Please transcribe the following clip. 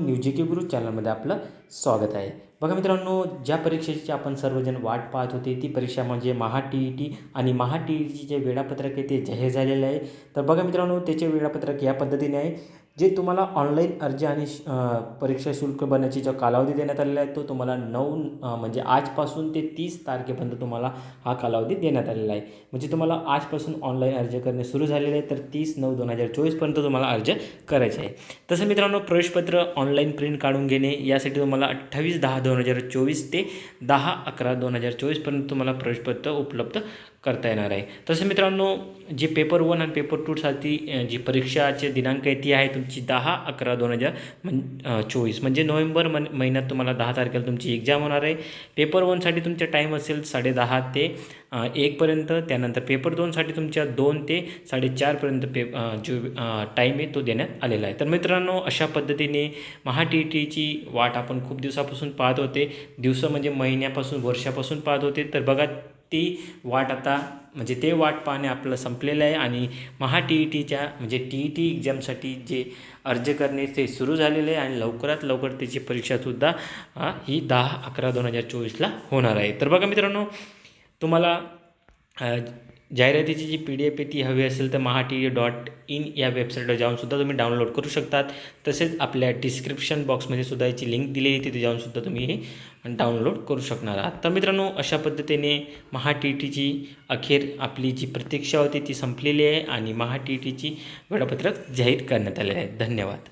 न्यूजिके के गुरु चॅनलमध्ये आपलं स्वागत आहे. बघा मित्रांनो ज्या परीक्षेची आपण सर्वजण वाट पाहत होते ती परीक्षा म्हणजे महा टी ई टी आणि महा टी ई टीचे जे वेळापत्रक आहे ते जाहीर झालेलं आहे. तर बघा मित्रांनो त्याचे वेळापत्रक या पद्धतीने आहे. जे तुम्हाला ऑनलाईन अर्ज आणि श- परीक्षा शुल्क भरण्याची जो कालावधी देण्यात आलेला आहे तो तुम्हाला नऊ म्हणजे आजपासून ते तीस तारखेपर्यंत तुम्हाला हा कालावधी देण्यात आलेला आहे. म्हणजे तुम्हाला आजपासून ऑनलाईन अर्ज करणे सुरू झालेले आहे तर तीस नऊ दोन हजार चोवीसपर्यंत तुम्हाला अर्ज करायचे आहे. तसं मित्रांनो प्रवेशपत्र ऑनलाईन प्रिंट काढून घेणे यासाठी तुम्हाला अठ्ठावीस दहा दोन हजार चोवीस ते दहा अकरा दोन हजार चोवीसपर्यंत तुम्हाला प्रवेशपत्र उपलब्ध करता येणार आहे. तसं मित्रांनो जे पेपर वन आणि पेपर टूसाठी जी परीक्षाचे दिनांक आहे ती आहे तुमची दहा अकरा दोन हजार म्हण चोवीस. म्हणजे नोव्हेंबर मन महिन्यात तुम्हाला दहा तारखेला तुमची एक्झाम होणार आहे. पेपर वनसाठी तुमचा टाईम असेल साडेदहा ते एकपर्यंत त्यानंतर पेपर दोनसाठी तुमच्या दोन ते साडेचारपर्यंत पे जो टाईम आहे तो देण्यात आलेला आहे. तर मित्रांनो अशा पद्धतीने महा टी ई टीची वाट आपण खूप दिवसापासून पाहत होते. दिवस म्हणजे महिन्यापासून वर्षापासून पाहत होते. तर बघा ती वाट आता म्हणजे ते वाट पाहणे आपलं संपलेलं आहे आणि महा टी ई टीच्या म्हणजे टी ई टी एक्झामसाठी जे अर्ज करणे ते सुरू झालेले आहे आणि लवकरात लवकर त्याची परीक्षासुद्धा ही दहा अकरा दोन हजार चोवीसला होणार आहे. तर बघा मित्रांनो तुम्हाला जाहिरातीची जी पी डी एफ आहे ती हवी असेल तर महा टी डॉट इन या वेबसाईटवर जाऊन सुद्धा तुम्ही डाउनलोड करू शकतात. तसेच आपल्या डिस्क्रिप्शन बॉक्समध्ये सुद्धा याची लिंक दिलेली तिथे जाऊन सुद्धा तुम्ही हे डाउनलोड करू शकणार आहात. तर मित्रांनो अशा पद्धतीने महा टी टीची अखेर आपली जी प्रतीक्षा होती ती संपलेली आहे आणि महा टी टीची वेळापत्रक जाहीर करण्यात आलेले आहे. धन्यवाद.